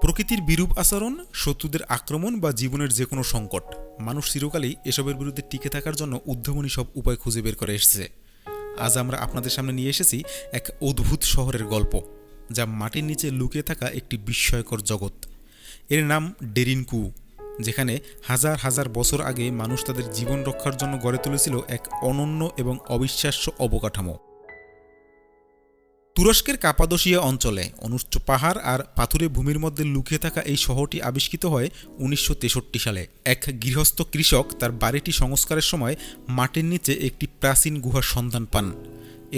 প্রকৃতির বিরূপ আচরণ, শত্রুদের আক্রমণ বা জীবনের যে কোনো সংকট। মানুষ চিরকালই এসবের বিরুদ্ধে টিকে থাকার জন্য উদ্ভাবনী সব উপায় খুঁজে বের করে এসেছে। আজ আমরা আপনাদের সামনে নিয়ে এসেছি এক অদ্ভুত শহরের গল্প, যা মাটির নিচে লুকিয়ে থাকা একটি বিস্ময়কর জগৎ। এর নাম ডেরিনকু, যেখানে হাজার হাজার বছর আগে মানুষ তাদের জীবন রক্ষার জন্য গড়ে তুলেছিল এক অনন্য এবং অবিশ্বাস্য অবকাঠামো। তুরস্কের কাপাদোসিয়া অঞ্চলে অনুচ্চ পাহাড় আর পাথুরে ভূমির মধ্যে লুকিয়ে থাকা এই শহরটি আবিষ্কৃত হয় উনিশশো তেষট্টি সালে। এক গৃহস্থ কৃষক তার বাড়িটি সংস্কারের সময় মাটির নিচে একটি প্রাচীন গুহার সন্ধান পান।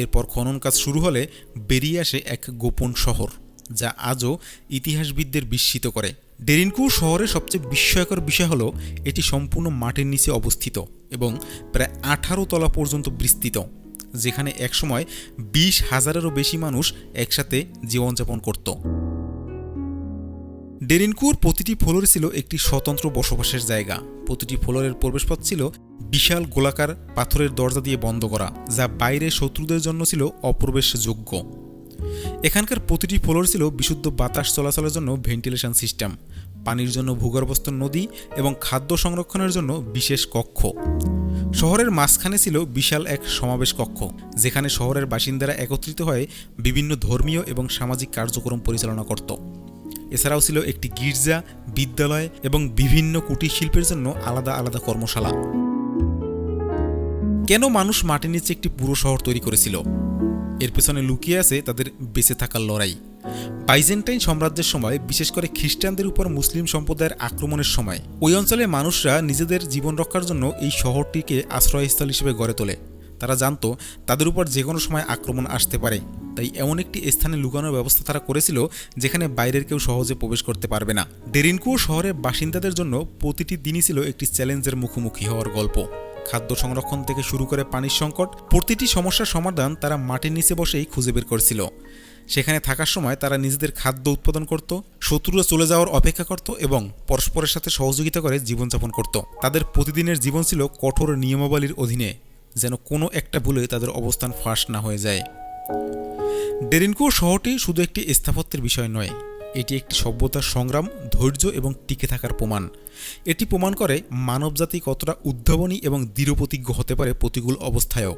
এরপর খনন কাজ শুরু হলে বেরিয়ে আসে এক গোপন শহর, যা আজও ইতিহাসবিদদের বিস্মিত করে। ডেরিনকু শহরের সবচেয়ে বিস্ময়কর বিষয় হলো, এটি সম্পূর্ণ মাটির নিচে অবস্থিত এবং প্রায় আঠারো তলা পর্যন্ত বিস্তৃত। যেখানে একসময় বিশ হাজারেরও বেশি মানুষ একসাথে জীবনযাপন করত। ডেরিনকুর প্রতিটি ফ্লোর ছিল একটি স্বতন্ত্র বসবাসের জায়গা। প্রতিটি ফ্লোরের প্রবেশপথ ছিল বিশাল গোলাকার পাথরের দরজা দিয়ে বন্ধ করা, যা বাইরে শত্রুদের জন্য ছিল অপ্রবেশযোগ্য। এখানকার প্রতিটি ফ্লোর ছিল বিশুদ্ধ বাতাস চলাচলের জন্য ভেন্টিলেশন সিস্টেম, পানির জন্য ভূগর্ভস্থ নদী এবং খাদ্য সংরক্ষণের জন্য বিশেষ কক্ষ। শহরের মাঝখানে ছিল বিশাল এক সমাবেশ কক্ষ, যেখানে শহরের বাসিন্দারা একত্রিত হয়ে বিভিন্ন ধর্মীয় এবং সামাজিক কার্যক্রম পরিচালনা করত। এছাড়াও ছিল একটি গির্জা, বিদ্যালয় এবং বিভিন্ন কুটির শিল্পের জন্য আলাদা আলাদা কর্মশালা। কেন মানুষ মাটির নিচে একটি পুরো শহর তৈরি করেছিল? এর পেছনে লুকিয়ে আছে তাদের বেঁচে থাকার লড়াই। বাইজেন্টাইন সাম্রাজ্যের সময়, বিশেষ করে খ্রিস্টানদের উপর মুসলিম সম্প্রদায়ের আক্রমণের সময়, ওই অঞ্চলের মানুষরা নিজেদের জীবন রক্ষার জন্য এই শহরটিকে আশ্রয়স্থল হিসেবে গড়ে তোলে। তারা জানতো, তাদের উপর যে কোনো সময় আক্রমণ আসতে পারে। তাই এমন একটি স্থানে লুকানোর ব্যবস্থা তারা করেছিল, যেখানে বাইরের কেউ সহজে প্রবেশ করতে পারবে না। ডেরিনকু শহরের বাসিন্দাদের জন্য প্রতিটি দিনই ছিল একটি চ্যালেঞ্জের মুখোমুখি হওয়ার গল্প। খাদ্য সংরক্ষণ থেকে শুরু করে পানির সংকট, প্রতিটি সমস্যার সমাধান তারা মাটির নিচে বসেই খুঁজে বের করেছিল। সেখানে থাকার সময় তারা নিজেদের খাদ্য উৎপাদন করত, শত্রুরা চলে যাওয়ার অপেক্ষা করত এবং পরস্পরের সাথে সহযোগিতা করে জীবনযাপন করত। তাদের প্রতিদিনের জীবন ছিল কঠোর নিয়মাবলীর অধীনে, যেন কোনো একটা ভুলে তাদের অবস্থান ফাঁস না হয়ে যায়। ডেরিনকো শহরটি শুধু একটি স্থাপত্যের বিষয় নয় এটি একটি সভ্যতার সংগ্রাম, ধৈর্য এবং টিকে থাকার প্রমাণ। এটি প্রমাণ করে মানবজাতি কতটা উদ্ভাবনী এবং দৃঢ়প্রতিজ্ঞ হতে পারে প্রতিকূল অবস্থায়ও।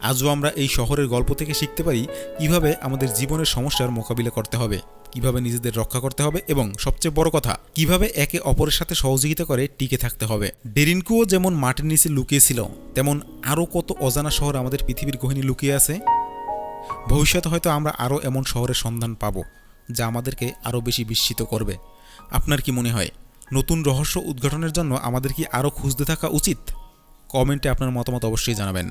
আজও আমরা এই শহরের গল্প থেকে শিখতে পারি কীভাবে আমাদের জীবনের সমস্যার মোকাবিলা করতে হবে, কীভাবে নিজেদের রক্ষা করতে হবে এবং, সবচেয়ে বড় কথা, কীভাবে একে অপরের সাথে সহযোগিতা করে টিকে থাকতে হবে। ডেরিনকুও যেমন মাটির নিচে লুকিয়েছিল তেমন আরও কত অজানা শহর আমাদের পৃথিবীর গহিনী লুকিয়ে আছে? ভবিষ্যতে হয়তো আমরা আরও এমন শহরের সন্ধান পাব। যা আমাদেরকে আরও বেশি বিস্মিত করবে। আপনার কি মনে হয়, নতুন রহস্য উদ্ঘাটনের জন্য আমাদের কি আরও খুঁজতে থাকা উচিত? কমেন্টে আপনার মতামত অবশ্যই জানাবেন।